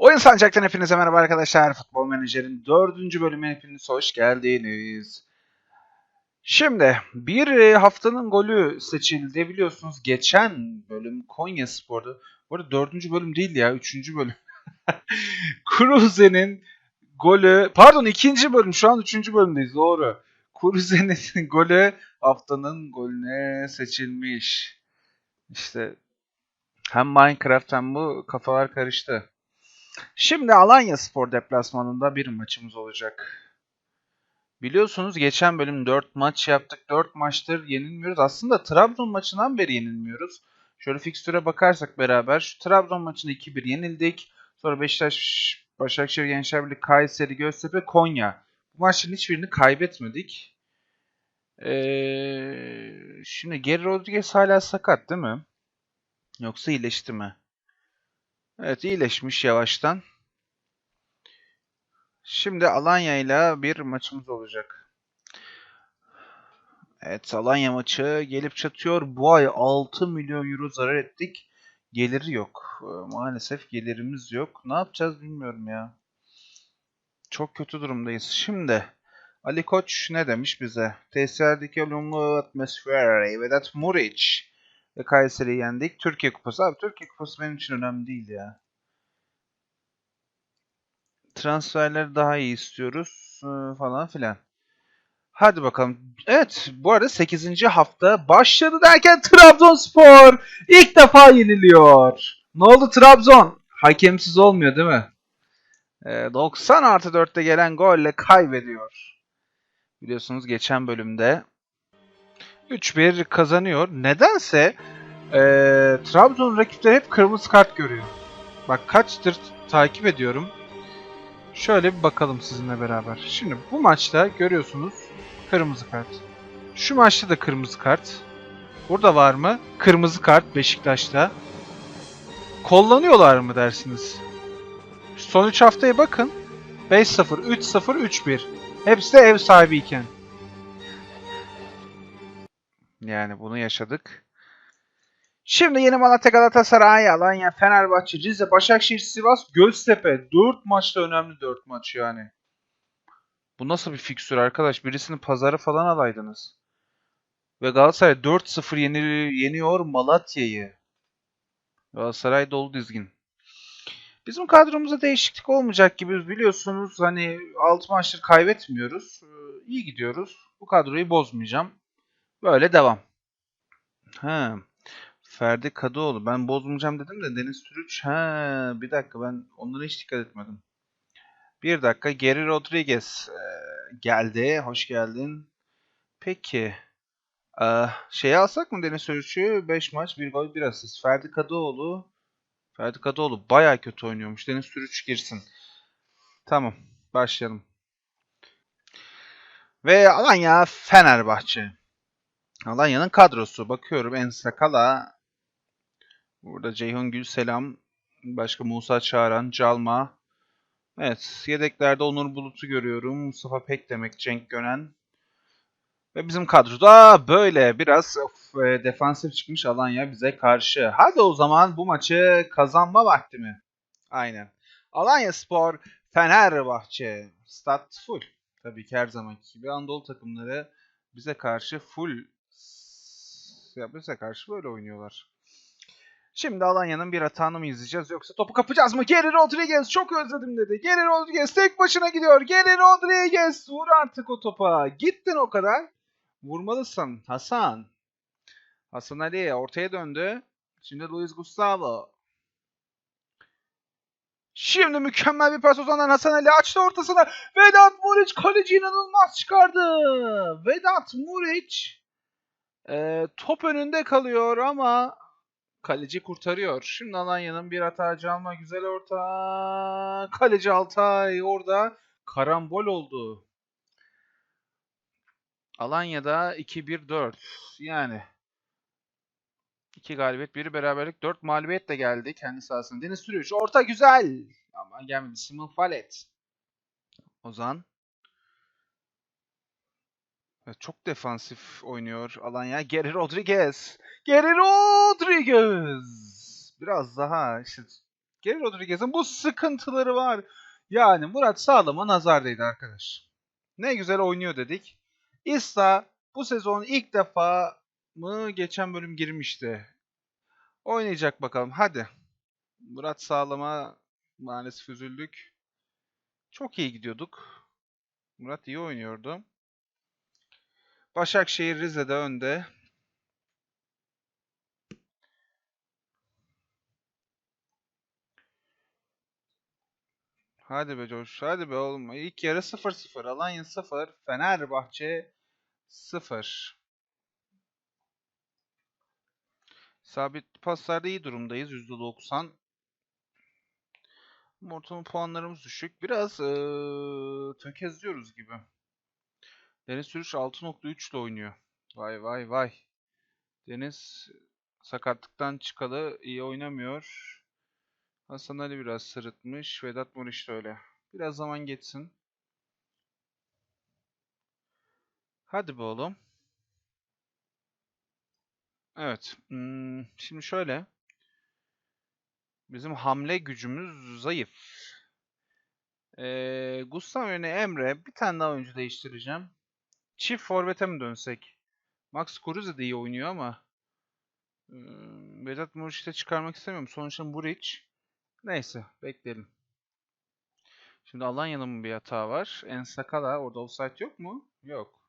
Oyun Sancak'tan hepinize merhaba arkadaşlar. Futbol Menajer'in dördüncü bölümüne hepiniz hoş geldiniz. Şimdi bir e, haftanın golü seçildi biliyorsunuz. Geçen bölüm Konya Spor'da. Bu arada dördüncü bölüm değil ya. Üçüncü bölüm. Kruse'nin golü. Pardon ikinci bölüm. Şu an üçüncü bölümdeyiz. Doğru. Kruse'nin golü haftanın golüne seçilmiş. İşte hem Minecraft hem bu kafalar karıştı. Şimdi Alanya Spor deplasmanında bir maçımız olacak. Biliyorsunuz geçen bölüm 4 maç yaptık. 4 maçtır yenilmiyoruz. Aslında Trabzon maçından beri yenilmiyoruz. Şöyle fikstüre bakarsak beraber şu Trabzon maçında 2-1 yenildik. Sonra Beşiktaş, Başakşehir, Gençler Birliği, Kayseri, Göztepe, Konya. Bu maçların hiçbirini kaybetmedik. Ee, şimdi Geri Rodriguez hala sakat değil mi? Yoksa iyileşti mi? Evet iyileşmiş yavaştan. Şimdi Alanya ile bir maçımız olacak. Evet Alanya maçı gelip çatıyor. Bu ay 6 milyon euro zarar ettik. Geliri yok. Ee, Maalesef gelirimiz yok. Ne yapacağız bilmiyorum ya. Çok kötü durumdayız. Şimdi Ali Koç ne demiş bize? Tesislerdeki olumlu atmosfer, Vedat Muriç ve Kayseri'yi yendik. Türkiye Kupası. Abi Türkiye Kupası benim için önemli değil ya. Transferleri daha iyi istiyoruz e, falan filan. Hadi bakalım. Evet bu arada 8. hafta başladı derken Trabzonspor ilk defa yeniliyor. Ne oldu Trabzon? Hakemsiz olmuyor değil mi? E, 90 artı 4'te gelen golle kaybediyor. Biliyorsunuz geçen bölümde 3-1 kazanıyor. Nedense e, Trabzon rakipleri hep kırmızı kart görüyor. Bak kaçtır takip ediyorum. Şöyle bir bakalım sizinle beraber. Şimdi bu maçta görüyorsunuz kırmızı kart. Şu maçta da kırmızı kart. Burada var mı? Kırmızı kart Beşiktaş'ta. Kullanıyorlar mı dersiniz? Son 3 haftaya bakın. 5-0, 3-0, 3-1. Hepsi de ev sahibiyken. Yani bunu yaşadık. Şimdi Yeni Malatya, Galatasaray, Alanya, Fenerbahçe, Rize, Başakşehir, Sivas, Göztepe. 4 maçta önemli 4 maç yani. Bu nasıl bir fikstür arkadaş? Birisini pazarı falan alaydınız. Ve Galatasaray 4-0 yeni, yeniyor Malatya'yı. Galatasaray dolu dizgin. Bizim kadromuzda değişiklik olmayacak gibi biliyorsunuz. Hani 6 maçtır kaybetmiyoruz. Ee, İyi gidiyoruz. Bu kadroyu bozmayacağım. Böyle devam. Ha. Ferdi Kadıoğlu. Ben bozmayacağım dedim de Deniz Türüç. Ha, bir dakika ben onlara hiç dikkat etmedim. Bir dakika. Geri Rodriguez e, geldi. Hoş geldin. Peki. E, şeyi alsak mı Deniz Türüç'ü? 5 maç, 1 gol, 1 asist. Ferdi Kadıoğlu. Ferdi Kadıoğlu bayağı kötü oynuyormuş. Deniz Türüç girsin. Tamam. Başlayalım. Ve Alanya Fenerbahçe. Alanya'nın kadrosu. Bakıyorum Ensakala. Burada Ceyhun Gülselam. Başka Musa Çağran. Calma. Evet. Yedeklerde Onur Bulut'u görüyorum. Mustafa Pek demek. Cenk Gönen. Ve bizim kadroda böyle biraz of, e, defansif çıkmış Alanya bize karşı. Hadi o zaman bu maçı kazanma vakti mi? Aynen. Alanya Spor, Fenerbahçe. Stat full. Tabii ki her zamanki gibi Anadolu takımları bize karşı full ya karşı böyle oynuyorlar. Şimdi Alanya'nın bir hatanı mı izleyeceğiz yoksa topu kapacağız mı? Geri Rodriguez çok özledim dedi. Geri Rodriguez tek başına gidiyor. Geri Rodriguez vur artık o topa. Gittin o kadar. Vurmalısın Hasan. Hasan Ali ortaya döndü. Şimdi Luis Gustavo. Şimdi mükemmel bir pas uzanan Hasan Ali açtı ortasına. Vedat Muriç kaleci inanılmaz çıkardı. Vedat Muriç e, top önünde kalıyor ama kaleci kurtarıyor. Şimdi Alanya'nın bir hata alma güzel orta. Kaleci Altay orada karambol oldu. Alanya'da 2-1-4 yani 2 galibiyet, 1 beraberlik, 4 mağlubiyet de geldi kendi sahasında. Deniz Sürüş orta güzel ama gelmedi. Simon Falet. Ozan. Evet, çok defansif oynuyor Alanya. Geri Rodriguez. Geri Rodriguez. Biraz daha işte Geri Rodriguez'in bu sıkıntıları var. Yani Murat Sağlam'a nazar değdi arkadaş. Ne güzel oynuyor dedik. İsta bu sezon ilk defa mı geçen bölüm girmişti. Oynayacak bakalım. Hadi. Murat Sağlam'a maalesef üzüldük. Çok iyi gidiyorduk. Murat iyi oynuyordu. Başakşehir Rize'de önde. Hadi be Coş, hadi be oğlum. İlk yarı 0-0. Alanya 0. Fenerbahçe 0. Sabit paslarda iyi durumdayız. %90. Ortalama puanlarımız düşük. Biraz eee tökezliyoruz gibi. Deniz Sürüş 6.3 ile oynuyor. Vay vay vay. Deniz sakatlıktan çıkalı iyi oynamıyor. Hasan Ali biraz sırıtmış. Vedat Muriç de öyle. Biraz zaman geçsin. Hadi be oğlum. Evet. hmm, şimdi şöyle. Bizim hamle gücümüz zayıf. Ee, Gustav yerine Emre. Bir tane daha oyuncu değiştireceğim. Çift forvete mi dönsek? Max Kruse de iyi oynuyor ama hmm, Vedat Muriç'i de çıkarmak istemiyorum. Sonuçta Muriç. Neyse bekleyelim. Şimdi Alanya'nın bir hata var? Ensakala orada offside yok mu? Yok.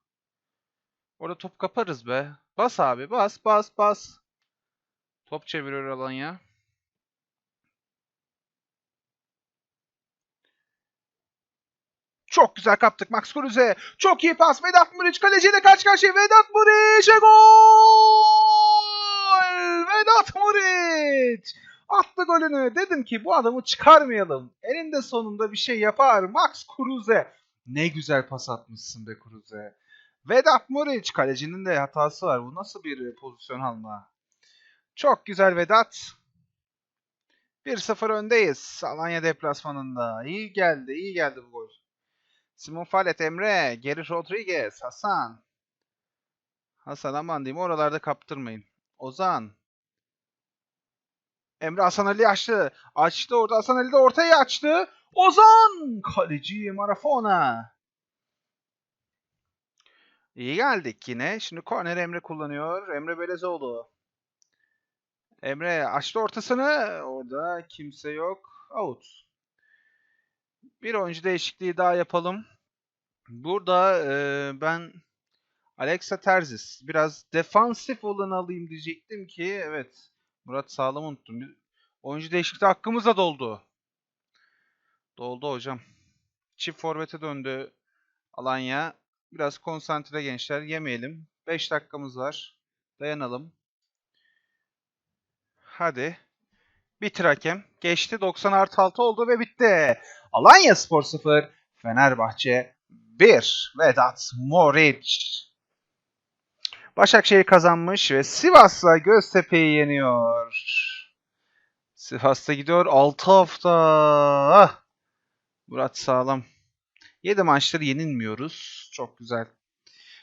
Orada top kaparız be. Bas abi bas bas bas. Top çeviriyor Alanya. Çok güzel kaptık Max Kruse. Çok iyi pas. Vedat Muriç kaleciyle karşı karşıya. Vedat Muriç'e gol! Vedat Muriç! Attı golünü. Dedim ki bu adamı çıkarmayalım. Elinde sonunda bir şey yapar. Max Kruse. Ne güzel pas atmışsın be Kruse. Vedat Muriç. Kalecinin de hatası var. Bu nasıl bir pozisyon alma? Çok güzel Vedat. 1-0 öndeyiz. Alanya deplasmanında. İyi geldi. iyi geldi bu gol. Simon Fallet, Emre, Geri Rodriguez, Hasan. Hasan aman diyeyim oralarda kaptırmayın. Ozan. Emre Hasan Ali açtı. Açtı orada Hasan Ali de ortaya açtı. Ozan! Kaleci Marafona. İyi geldik yine. Şimdi korner Emre kullanıyor. Emre Belezoğlu. Emre açtı ortasını. Orada kimse yok. Out. Bir oyuncu değişikliği daha yapalım. Burada e, ben Alexa Terzis biraz defansif olanı alayım diyecektim ki evet Murat Sağlam unuttum. Oyuncu değişikliği hakkımız da doldu. Doldu hocam. Çift forvete döndü Alanya. Biraz konsantre gençler yemeyelim. 5 dakikamız var. Dayanalım. Hadi. Bitir hakem. Geçti. 90 artı 6 oldu ve bitti. Alanya Spor 0. Fenerbahçe 1. Vedat Moriç. Başakşehir kazanmış ve Sivas'la Göztepe'yi yeniyor. Sivas'ta gidiyor 6 hafta. Ah! Murat sağlam. 7 maçları yenilmiyoruz. Çok güzel.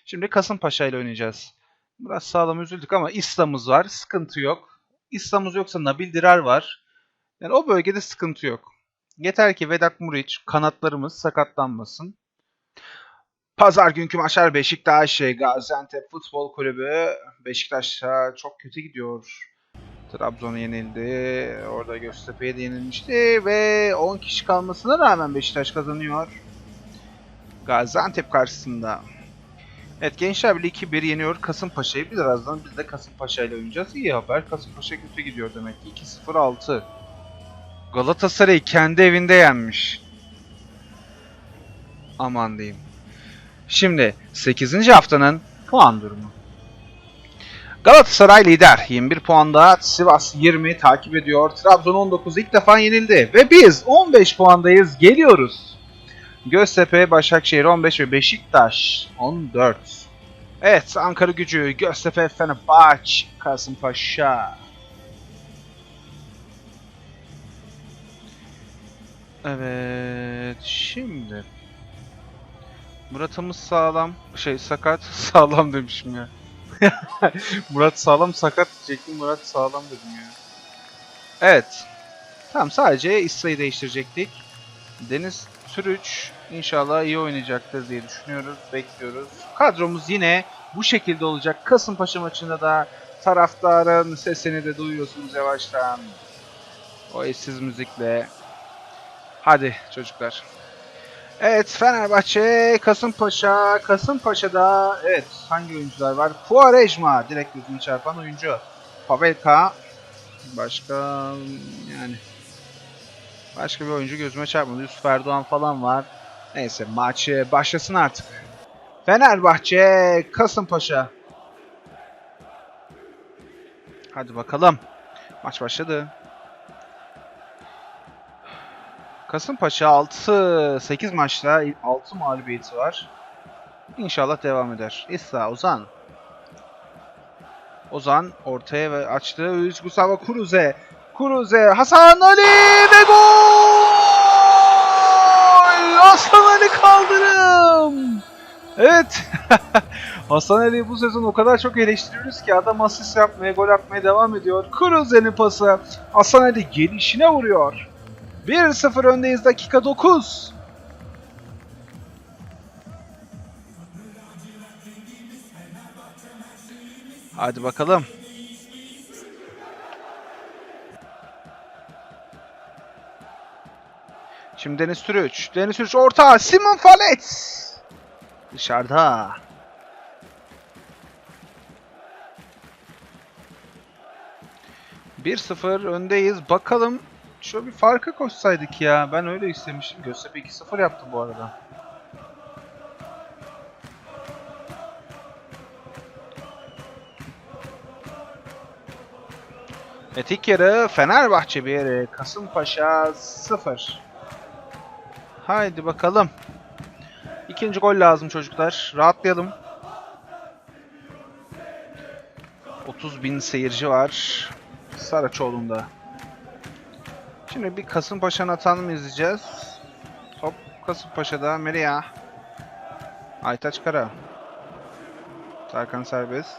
Şimdi Kasımpaşa ile oynayacağız. Murat sağlam üzüldük ama İslam'ımız var. Sıkıntı yok. İslam'ımız yoksa Nabil Dirar var. Yani o bölgede sıkıntı yok. Yeter ki Vedat Muriç kanatlarımız sakatlanmasın. Pazar günkü maçlar Beşiktaş, Gaziantep Futbol Kulübü. Beşiktaş'a çok kötü gidiyor. Trabzon'a yenildi. Orada Göztepe'ye de yenilmişti. Ve 10 kişi kalmasına rağmen Beşiktaş kazanıyor. Gaziantep karşısında. Evet Gençler Birliği 2-1 yeniyor Kasımpaşa'yı. Birazdan biz de Kasımpaşa ile oynayacağız. İyi haber. Kasımpaşa kötü gidiyor demek ki. 2-0-6. Galatasaray'ı kendi evinde yenmiş. Aman diyeyim. Şimdi 8. haftanın puan durumu. Galatasaray lider 21 puanda, Sivas 20 takip ediyor. Trabzon 19 ilk defa yenildi ve biz 15 puandayız. Geliyoruz. Göztepe, Başakşehir 15 ve Beşiktaş 14. Evet Ankara Gücü, Göztepe, Fenerbahçe, Kasımpaşa. Evet şimdi Murat'ımız sağlam. Şey sakat. Sağlam demişim ya. Murat sağlam sakat diyecektim. Murat sağlam dedim ya. Evet. Tamam sadece İsra'yı değiştirecektik. Deniz Türüç inşallah iyi oynayacaktır diye düşünüyoruz, bekliyoruz. Kadromuz yine bu şekilde olacak. Kasımpaşa maçında da taraftarın sesini de duyuyorsunuz yavaştan. O eşsiz müzikle. Hadi çocuklar. Evet Fenerbahçe, Kasımpaşa, Kasımpaşa'da evet hangi oyuncular var? Quaresma direkt gözüme çarpan oyuncu. Pavelka başka yani başka bir oyuncu gözüme çarpmadı. Yusuf Erdoğan falan var. Neyse maç e, başlasın artık. Fenerbahçe, Kasımpaşa. Hadi bakalım. Maç başladı. Kasımpaşa 6-8 maçta 6 mağlubiyeti var. İnşallah devam eder. İsa Ozan. Ozan ortaya ve açtı. Gustavo Kuruze. Kuruze. Hasan Ali ve gol! Hasan Ali kaldırım. Evet. Hasan Ali bu sezon o kadar çok eleştiriyoruz ki adam asist yapmaya, gol atmaya devam ediyor. Kuruze'nin pası. Hasan Ali gelişine vuruyor. 1-0 öndeyiz dakika 9. Hadi bakalım. Şimdi Deniz Türüç. Deniz Türüç orta. Simon Falet. Dışarıda. Bir sıfır öndeyiz. Bakalım Şöyle bir farka koşsaydık ya. Ben öyle istemiştim. Göztepe 2-0 yaptı bu arada. Evet ilk yarı Fenerbahçe 1, Kasımpaşa 0. Haydi bakalım. İkinci gol lazım çocuklar. Rahatlayalım. 30 bin seyirci var. Saraçoğlu'nda. Şimdi bir Kasımpaşa'nın hatanı mı izleyeceğiz? Top Kasımpaşa'da Meria. Aytaç Kara. Tarkan serbest.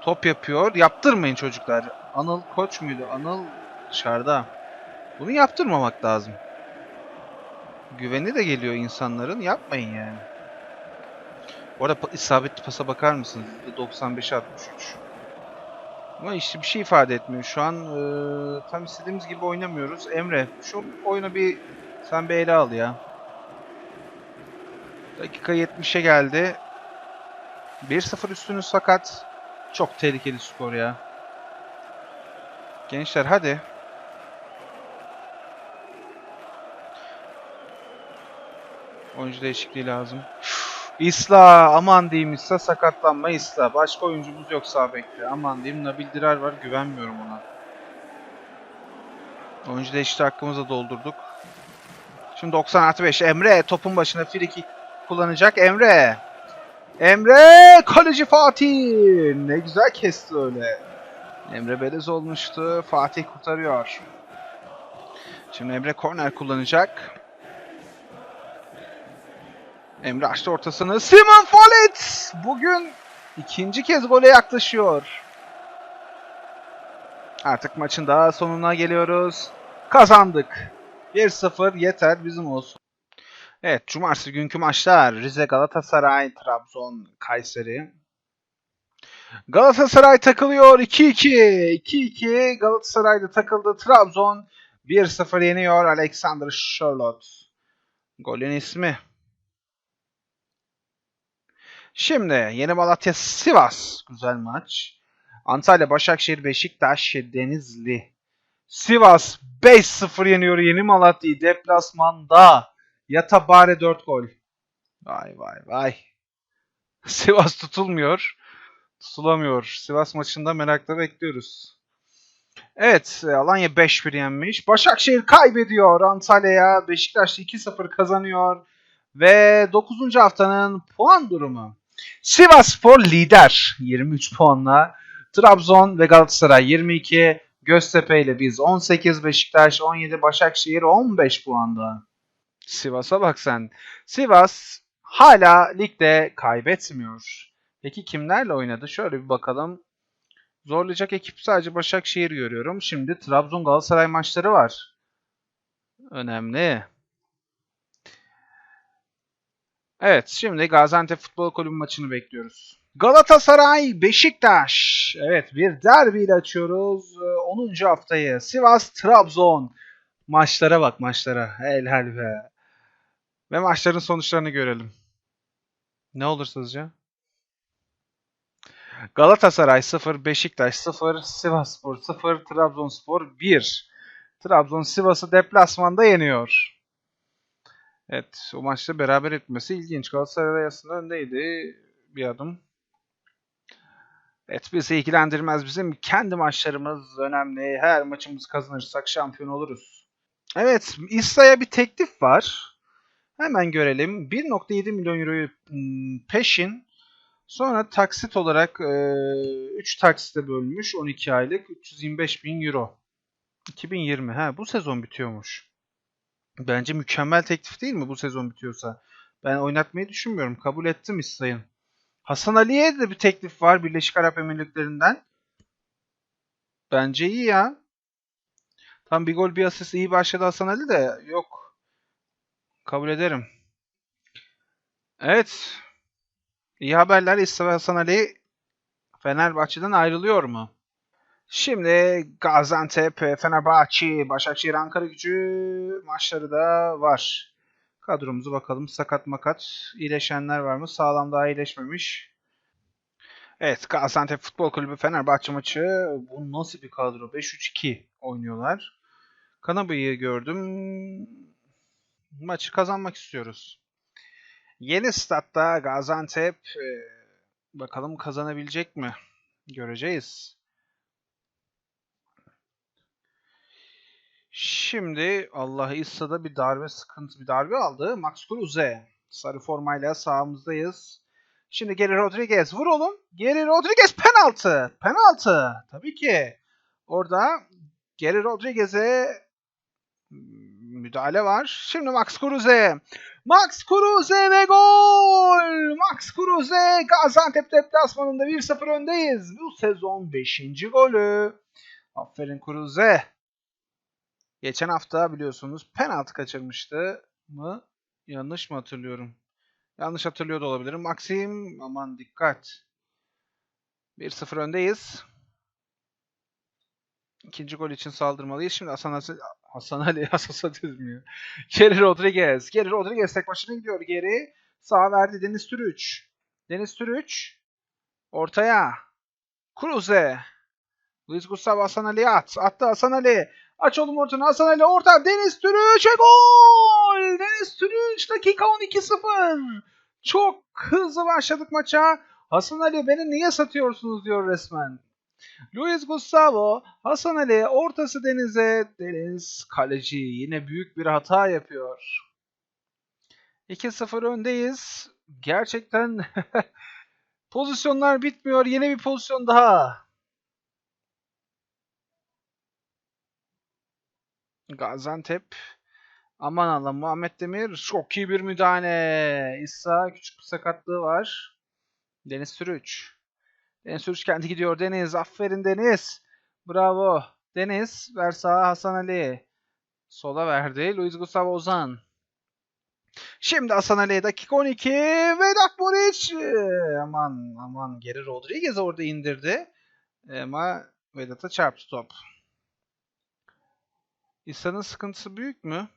Top yapıyor. Yaptırmayın çocuklar. Anıl koç muydu? Anıl dışarıda. Bunu yaptırmamak lazım. Güveni de geliyor insanların. Yapmayın yani. Bu arada isabetli pasa bakar mısınız? 95-63. Ama işte bir şey ifade etmiyor. Şu an e, tam istediğimiz gibi oynamıyoruz. Emre şu oyunu bir sen bir ele al ya. Dakika 70'e geldi. 1-0 üstünüz sakat. Çok tehlikeli skor ya. Gençler hadi. Oyuncu değişikliği lazım. İsla aman diyeyim İsla sakatlanma İsla. Başka oyuncumuz yok sağ bekte. Aman diyeyim Nabil Dirar var güvenmiyorum ona. Oyuncu değişikliği hakkımızı doldurduk. Şimdi 90 artı 5 Emre topun başına friki kullanacak Emre. Emre kaleci Fatih. Ne güzel kesti öyle. Emre Belez olmuştu. Fatih kurtarıyor. Şimdi Emre korner kullanacak. Emre açtı ortasını. Simon Follet bugün ikinci kez gole yaklaşıyor. Artık maçın daha sonuna geliyoruz. Kazandık. 1-0 yeter bizim olsun. Evet, cumartesi günkü maçlar Rize Galatasaray, Trabzon, Kayseri. Galatasaray takılıyor 2-2. 2-2 Galatasaray'da takıldı. Trabzon 1-0 yeniyor Alexander Charlotte. Golün ismi. Şimdi Yeni Malatya Sivas güzel maç. Antalya Başakşehir Beşiktaş Denizli. Sivas 5-0 yeniyor Yeni Malatya'yı deplasmanda. Yatabare 4 gol. Vay vay vay. Sivas tutulmuyor. Tutulamıyor. Sivas maçında merakla bekliyoruz. Evet Alanya 5-1 yenmiş. Başakşehir kaybediyor Antalya'ya. Beşiktaş 2-0 kazanıyor. Ve 9. haftanın puan durumu. Sivasspor lider 23 puanla. Trabzon ve Galatasaray 22. Göztepe ile biz 18. Beşiktaş 17. Başakşehir 15 puanda. Sivas'a bak sen. Sivas hala ligde kaybetmiyor. Peki kimlerle oynadı? Şöyle bir bakalım. Zorlayacak ekip sadece Başakşehir görüyorum. Şimdi Trabzon Galatasaray maçları var. Önemli. Evet, şimdi Gaziantep Futbol Kulübü maçını bekliyoruz. Galatasaray Beşiktaş. Evet, bir derbiyle açıyoruz. Ee, 10. haftayı. Sivas Trabzon. Maçlara bak maçlara. Helal be. Ve maçların sonuçlarını görelim. Ne olur sizce? Galatasaray 0, Beşiktaş 0, Sivasspor 0, Trabzonspor 1. Trabzon Sivas'ı deplasmanda yeniyor. Evet, o maçta beraber etmesi ilginç. Galatasaray aslında öndeydi bir adım. Evet, bizi ilgilendirmez. Bizim kendi maçlarımız önemli. Her maçımızı kazanırsak şampiyon oluruz. Evet, İSA'ya bir teklif var. Hemen görelim. 1.7 milyon euroyu ım, peşin. Sonra taksit olarak 3 taksite bölmüş 12 aylık 325 bin euro. 2020 ha bu sezon bitiyormuş. Bence mükemmel teklif değil mi bu sezon bitiyorsa? Ben oynatmayı düşünmüyorum. Kabul ettim İsa'yın. Hasan Ali'ye de bir teklif var Birleşik Arap Emirlikleri'nden. Bence iyi ya. Tam bir gol bir asist iyi başladı Hasan Ali de yok. Kabul ederim. Evet. İyi haberler İsa ve Hasan Ali Fenerbahçe'den ayrılıyor mu? Şimdi Gaziantep, Fenerbahçe, Başakşehir, Ankara gücü maçları da var. Kadromuzu bakalım. Sakat makat. iyileşenler var mı? Sağlam daha iyileşmemiş. Evet Gaziantep Futbol Kulübü Fenerbahçe maçı. Bu nasıl bir kadro? 5-3-2 oynuyorlar. Kanabayı gördüm. Maçı kazanmak istiyoruz. Yeni statta Gaziantep e, bakalım kazanabilecek mi? Göreceğiz. Şimdi Allah İssa'da bir darbe sıkıntı bir darbe aldı. Max Kruse. Sarı formayla sağımızdayız. Şimdi Geri Rodriguez. Vur oğlum. Geri Rodriguez penaltı. Penaltı. Tabii ki. Orada Geri Rodriguez'e müdahale var. Şimdi Max Kruse. Max Kruse ve gol! Max Kruse Gaziantep deplasmanında 1-0 öndeyiz. Bu sezon 5. golü. Aferin Kruse. Geçen hafta biliyorsunuz penaltı kaçırmıştı mı? Yanlış mı hatırlıyorum? Yanlış hatırlıyor da olabilirim. Maxim aman dikkat. 1-0 öndeyiz. İkinci gol için saldırmalıyız. Şimdi Hasan, Hasan, Hasan Ali Hasan dizmiyor. Geri Rodriguez. Geri Rodriguez tek başına gidiyor geri. Sağ verdi Deniz Türüç. Deniz Türüç. Ortaya. Cruze. Luis Gustavo Hasan Ali at. Attı Hasan Ali. Aç oğlum ortanı Hasan Ali orta. Deniz Türüç gol. Deniz Türüç dakika 12-0. Çok hızlı başladık maça. Hasan Ali beni niye satıyorsunuz diyor resmen. Luis Gustavo, Hasan Ali ortası Deniz'e. Deniz kaleci yine büyük bir hata yapıyor. 2-0 öndeyiz. Gerçekten pozisyonlar bitmiyor. Yeni bir pozisyon daha. Gaziantep. Aman Allah Muhammed Demir çok iyi bir müdahale. İsa küçük bir sakatlığı var. Deniz Sürüç. Deniz Sürüç kendi gidiyor. Deniz aferin Deniz. Bravo. Deniz ver sağa Hasan Ali. Sola verdi. Luis Gustavo Ozan. Şimdi Hasan Ali dakika 12. Vedat Muriç. Aman aman geri Rodriguez orada indirdi. Ama Vedat'a çarptı top. İsa'nın sıkıntısı büyük mü?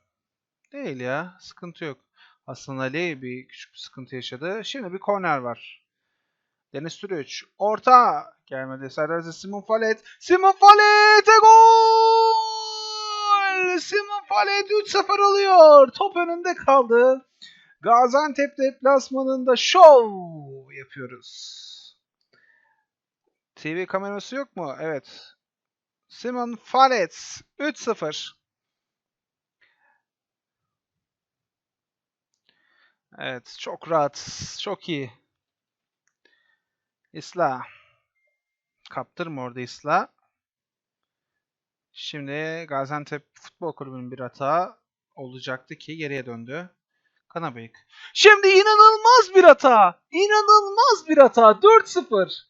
Değil ya. Sıkıntı yok. Hasan Ali bir küçük bir sıkıntı yaşadı. Şimdi bir korner var. Deniz Türüç. Orta. Gelmedi. Serdar Simon Falet. Simon Falet'e gol! Simon Falet 3-0 alıyor. Top önünde kaldı. Gaziantep deplasmanında şov yapıyoruz. TV kamerası yok mu? Evet. Simon Falet 3-0. Evet, çok rahat, çok iyi. İsla. Kaptırma orada İsla. Şimdi Gaziantep Futbol Kulübü'nün bir hata olacaktı ki geriye döndü. Kanabıyık. Şimdi inanılmaz bir hata. İnanılmaz bir hata. 4-0.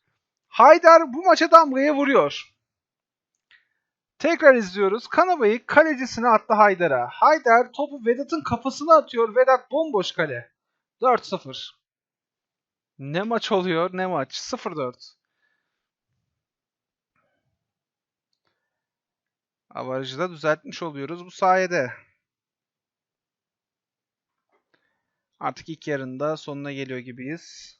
Haydar bu maça damgayı vuruyor. Tekrar izliyoruz. Kanavayı kalecisine attı Haydar'a. Haydar topu Vedat'ın kafasına atıyor. Vedat bomboş kale. 4-0. Ne maç oluyor ne maç. 0-4. Avarajı da düzeltmiş oluyoruz bu sayede. Artık ilk yarında sonuna geliyor gibiyiz.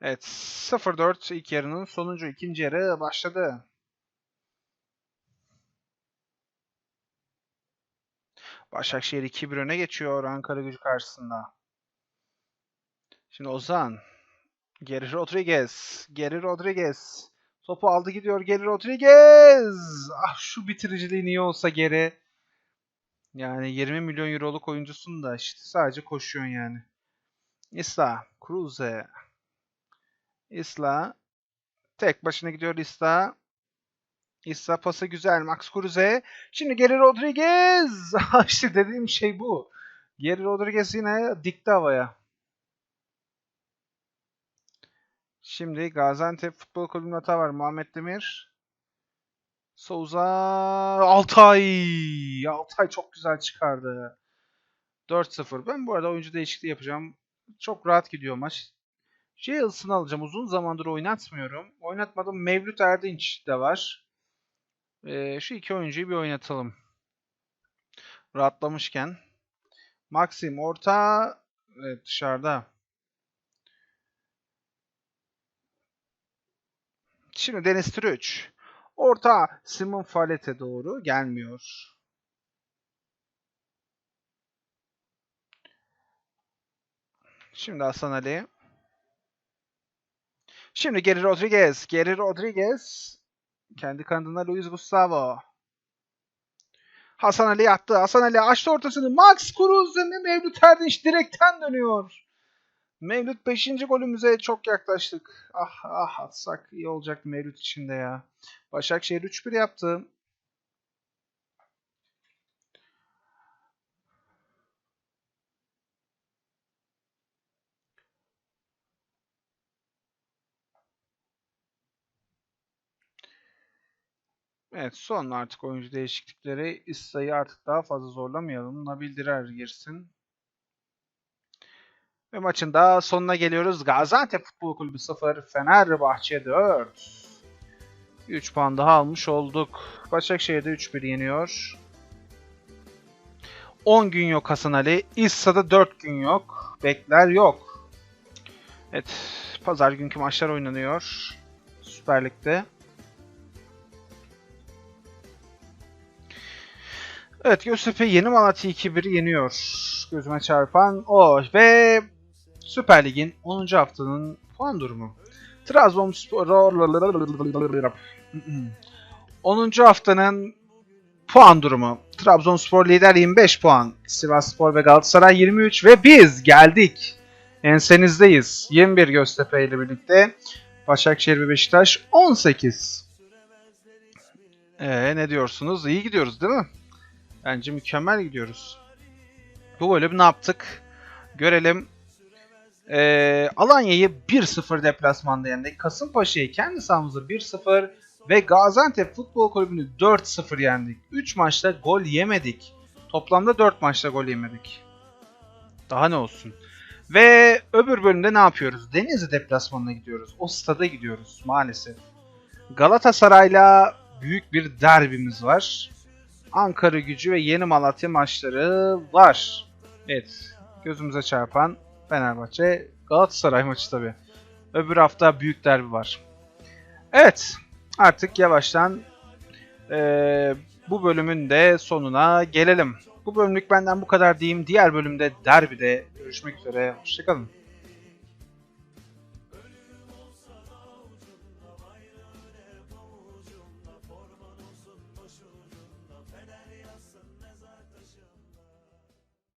Evet 0-4 ilk yarının sonuncu ikinci yarı başladı. Başakşehir 2-1 öne geçiyor Ankara gücü karşısında. Şimdi Ozan. Geri Rodriguez. Geri Rodriguez. Topu aldı gidiyor Geri Rodriguez. Ah şu bitiriciliği niye olsa geri. Yani 20 milyon euroluk oyuncusun da işte sadece koşuyorsun yani. Isla. Cruze. Isla. Tek başına gidiyor Isla. Isla pası güzel. Max Cruze. Şimdi Geri Rodriguez. işte dediğim şey bu. Geri Rodriguez yine dikti havaya. Şimdi Gaziantep Futbol Kulübü'nün hata var. Muhammed Demir. Souza. Altay. Altay çok güzel çıkardı. 4-0. Ben bu arada oyuncu değişikliği yapacağım. Çok rahat gidiyor maç. Jails'ını alacağım. Uzun zamandır oynatmıyorum. Oynatmadım. Mevlüt Erdinç de var. Ee, şu iki oyuncuyu bir oynatalım. Rahatlamışken. Maxim orta. Evet, dışarıda. Şimdi Deniz Türüç. Orta Simon Fallet'e doğru gelmiyor. Şimdi Hasan Ali. Şimdi Geri Rodriguez. Geri Rodriguez. Kendi kanadına Luis Gustavo. Hasan Ali attı. Hasan Ali açtı ortasını. Max Cruz ve Mevlüt Erdinç direkten dönüyor. Mevlüt 5. golümüze çok yaklaştık. Ah ah atsak iyi olacak Mevlüt için de ya. Başakşehir 3-1 yaptı. Evet son artık oyuncu değişiklikleri. İssa'yı artık daha fazla zorlamayalım. Nabil Direr girsin. Ve maçın da sonuna geliyoruz. Gaziantep Futbol Kulübü 0, Fenerbahçe 4. 3 puan daha almış olduk. Başakşehir'de 3-1 yeniyor. 10 gün yok Hasan Ali. İssa'da 4 gün yok. Bekler yok. Evet. Pazar günkü maçlar oynanıyor. Süper Lig'de. Evet Göztepe Yeni Malatya 2-1 yeniyor. Gözüme çarpan o. Ve Süper Lig'in 10. haftanın puan durumu. Trabzonspor 10. haftanın puan durumu. Trabzonspor lider 25 puan. Sivasspor ve Galatasaray 23 ve biz geldik. Ensenizdeyiz. 21 Göztepe ile birlikte. Başakşehir ve Beşiktaş 18. Ee, ne diyorsunuz? İyi gidiyoruz değil mi? Bence mükemmel gidiyoruz. Bu bölüm ne yaptık? Görelim. Ee, Alanya'yı 1-0 deplasmanda yendik. Kasımpaşa'yı kendi sahamızda 1-0 ve Gaziantep Futbol Kulübü'nü 4-0 yendik. 3 maçta gol yemedik. Toplamda 4 maçta gol yemedik. Daha ne olsun. Ve öbür bölümde ne yapıyoruz? Denizli deplasmanına gidiyoruz. O stada gidiyoruz maalesef. Galatasaray'la büyük bir derbimiz var. Ankara gücü ve Yeni Malatya maçları var. Evet. Gözümüze çarpan Fenerbahçe Galatasaray maçı tabi. Öbür hafta büyük derbi var. Evet. Artık yavaştan e, bu bölümün de sonuna gelelim. Bu bölümlük benden bu kadar diyeyim. Diğer bölümde derbide görüşmek üzere. Hoşçakalın.